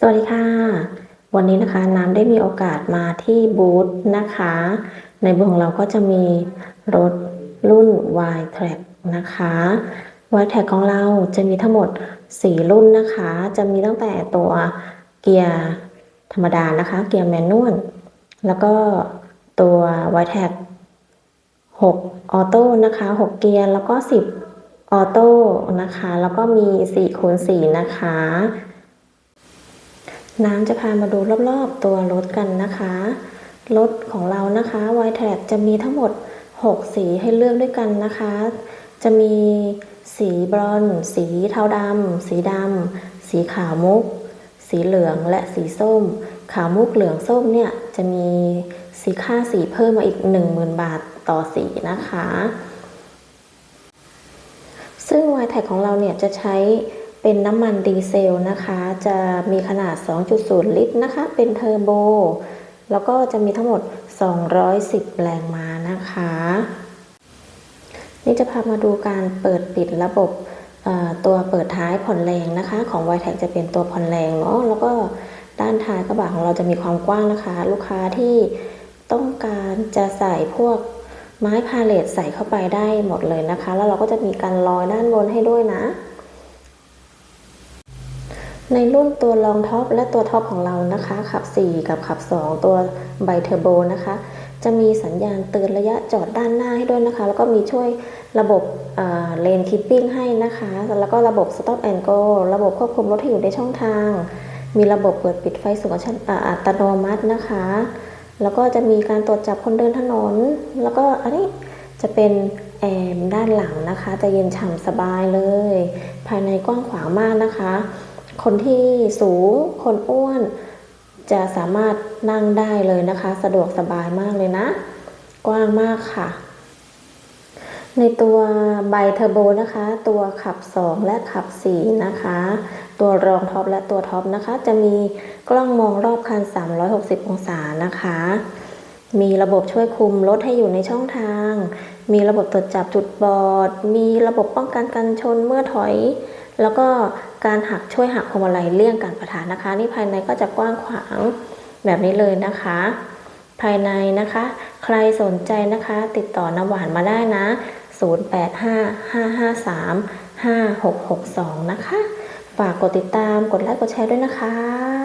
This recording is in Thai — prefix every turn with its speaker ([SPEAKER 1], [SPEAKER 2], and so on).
[SPEAKER 1] สวัสดีค่ะ วันนี้นะคะน้ำได้มีโอกาสมาที่บูธนะคะ ในบูธของเราก็จะมีรถรุ่น y t r a c นะคะ y t r a c ของเราจะมีทั้งหมด 4 รุ่นนะคะ จะมีตั้งแต่ตัวเกียร์ธรรมดานะคะ เกียร์แมนนวลแล้วก็ตัว y t r a c 6ออโต้นะคะ 6 เกียร์แล้วก็ 10ออโต้นะคะ แล้วก็มี4คูณ4นะคะ น้ำจะพามาดูรอบๆตัวรถกันนะคะ รถของเรานะคะ y t r a c จะมีทั้งหมด 6 สีให้เลือกด้วยกันนะคะ จะมีสีบรอน สีเทาดำสีดำสีขาวมุก สีเหลืองและสีส้ม ขาวมุกเหลืองส้มเนี่ยจะมีสีค่าสีเพิ่มมาอีก 10,000 บาทต่อสีนะคะ ซึ่ง y t แทของเราเนี่ยจะใช้ เป็นน้ำมันดีเซลนะคะ จะมีขนาด 2.0 ลิตรนะคะ เป็นเทอร์โบ แล้วก็จะมีทั้งหมด 210 แรงม้านะคะ นี่จะพามาดูการเปิดปิดระบบตัวเปิดท้ายผ่อนแรงนะคะ ของ y t แทจะเป็นตัวผ่อนแรงเนาะแล้วก็ด้านท้ายกระบะของเราจะมีความกว้างนะคะ ลูกค้าที่ต้องการจะใส่พวกไม้พาเลทใส่เข้าไปได้หมดเลยนะคะ แล้วเราก็จะมีการลอยด้านบนให้ด้วยนะ ในรุ่นตัวรองท็อปและตัวท็อปของเรานะคะ ขับ 4 กับขับ 2 ตัวไบเทอร์โบนะคะ จะมีสัญญาณเตือนระยะจอดด้านหน้าให้ด้วยนะคะ แล้วก็มีช่วยระบบเลนคิปปิ้งให้นะคะ แล้วก็ระบบ Stop and Go ระบบควบคุมรถที่อยู่ในช่องทาง มีระบบเปิดปิดไฟสูงอัตโนมัตินะคะ แล้วก็จะมีการตรวจจับคนเดินถนน แล้วก็อันนี้จะเป็นแอมด้านหลังนะคะ จะเย็นฉ่ำสบายเลย ภายในกว้างขวางมากนะคะ คนที่สูง คนอ้วน จะสามารถนั่งได้เลยนะคะ สะดวกสบายมากเลยนะ กว้างมากค่ะ ในตัวไบเทอร์โบนะคะ ตัวขับ 2 และขับ 4 นะคะ ตัวรองท็อปและตัวท็อปนะคะ จะมีกล้องมองรอบคัน 360 องศานะคะ มีระบบช่วยคุมรถให้อยู่ในช่องทาง มีระบบตรวจจับจุดบอด มีระบบป้องกันการชนเมื่อถอย แล้วก็การหักช่วยหักพวงมาลัยเลี่ยงการประทานนะคะ นี่ภายในก็จะกว้างขวางแบบนี้เลยนะคะ ภายในนะคะ ใครสนใจนะคะ ติดต่อน้ำหวานมาได้นะ 0855535662 นะคะ ฝากกดติดตามกดไลค์กดแชร์ด้วยนะคะ